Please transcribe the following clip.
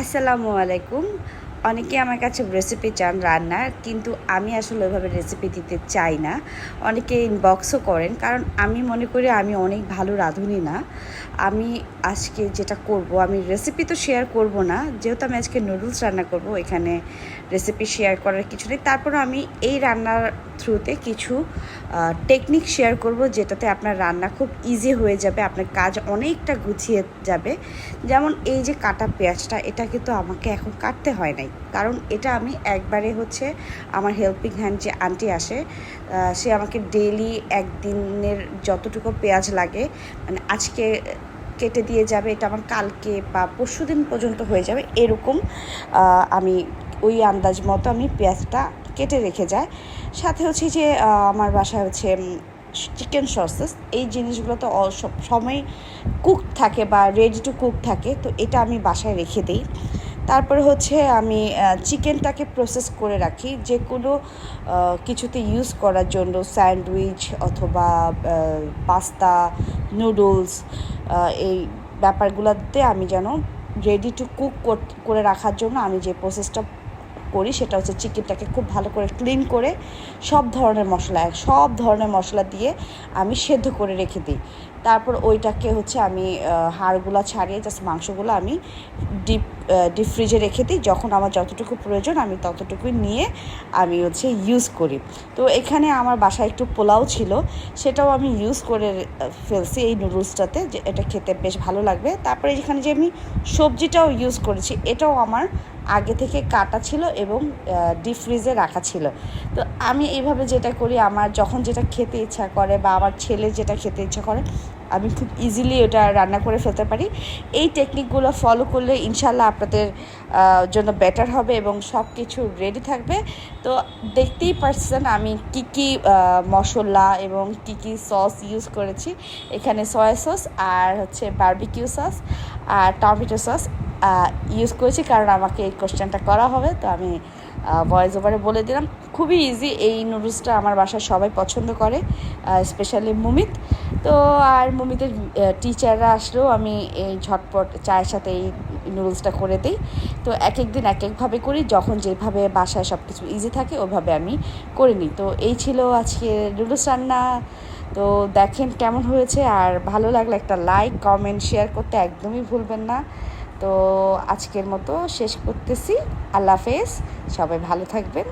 আসসালামু আলাইকুম। অনেকে আমার কাছে রেসিপি চান রান্নার, কিন্তু আমি আসলে ওইভাবে রেসিপি দিতে চাই না। অনেকে ইনবক্সও করেন, কারণ আমি মনে করি আমি অনেক ভালো রাঁধুনি না। আমি আজকে যেটা করব, আমি রেসিপি তো শেয়ার করব না, যেহেতু আমি আজকে নুডলস রান্না করব, এখানে রেসিপি শেয়ার করার কিছু নেই। তারপর আমি এই রান্নার থ্রুতে কিছু টেকনিক শেয়ার করব যেটাতে আপনার রান্না খুব ইজি হয়ে যাবে, আপনার কাজ অনেকটা গুছিয়ে যাবে। যেমন এই যে কাটা পেঁয়াজটা, এটা কিন্তু আমাকে এখন কাটতে হয় নাই। কারণ এটা আমি একবারে হচ্ছে আমার হেল্পিং হ্যান্ড যে আন্টি আসে সে আমাকে ডেলি একদিনের যতটুকু পেঁয়াজ লাগে মানে আজকে কেটে দিয়ে যাবে, এটা আমার কালকে বা পরশু দিন পর্যন্ত হয়ে যাবে, এরকম আমি ওই আন্দাজ মতো আমি পেঁয়াজটা কেটে রেখে যায়। সাথে হচ্ছে যে আমার বাসায় হচ্ছে চিকেন সসেস এই জিনিসগুলো তো সময় কুক থাকে বা রেডি টু কুক থাকে, তো এটা আমি বাসায় রেখে দিই। তারপরে হচ্ছে আমি চিকেনটাকে প্রসেস করে রাখি। যে কোনো কিছুতে ইউজ করার জন্য স্যান্ডউইচ অথবা পাস্তা নুডলস এই ব্যাপারগুলোতে আমি যেন রেডি টু কুক করে রাখার জন্য আমি যে প্রসেসটা করি, সেটা হচ্ছে চিকেনটাকে খুব ভালো করে ক্লিন করে সব ধরনের মশলা, সব ধরনের মশলা দিয়ে আমি সেদ্ধ করে রেখে দিই। তারপর ওইটাকে হচ্ছে আমি হাড়গুলো ছাড়িয়ে জাস্ট মাংসগুলো আমি ডিপ ডিপ ফ্রিজে রেখে দিই। যখন আমার যতটুকু প্রয়োজন আমি ততটুকুই নিয়ে আমি হচ্ছে ইউজ করি। তো এখানে আমার বাসায় একটু পোলাও ছিল, সেটাও আমি ইউজ করে ফেলছি এই নুডলসটাতে যে এটা খেতে বেশ ভালো লাগবে। তারপরে এখানে যে আমি সবজিটাও ইউজ করেছি, এটাও আমার আগে থেকে কাটা ছিল এবং ডিপ ফ্রিজে রাখা ছিল। তো আমি এইভাবে যেটা করি, আমার যখন যেটা খেতে ইচ্ছা করে বা আমার ছেলে যেটা খেতে ইচ্ছা করে আমি খুব ইজিলি ওটা রান্না করে ফেলতে পারি। এই টেকনিকগুলো ফলো করলে ইনশাল্লাহ আপনাদের জন্য বেটার হবে এবং সব কিছু রেডি থাকবে। তো দেখতেই পারছেন আমি কি কি মশলা এবং কি কি সস ইউজ করেছি। এখানে সয়া সস আর হচ্ছে বারবিকিউ সস আর টমেটো সস ইউজ করেছি কারণ আমাকে এই কোশ্চেনটা করা হবে। তো আমি ভয়েস ওভারে বলে দিলাম। খুবই ইজি এই নুডলসটা আমার বাসায় সবাই পছন্দ করে স্পেশালি মুমিত। তো আর মুমিতের টিচাররা আসলেও আমি এই ঝটপট চায়ের সাথে এই নুডলসটা করে দিই। তো এক এক দিন এক একভাবে করি, যখন যেভাবে বাসায় সব কিছু ইজি থাকে, ওভাবে আমি করে নিই। তো এই ছিল আজকে নুডলস রান্না। তো দেখেন কেমন হয়েছে, আর ভালো লাগলে একটা লাইক কমেন্ট শেয়ার করতে একদমই ভুলবেন না। তো আজকের মতো শেষ করতেছি। আল্লাহ হাফেজ। সবাই ভালো থাকবেন।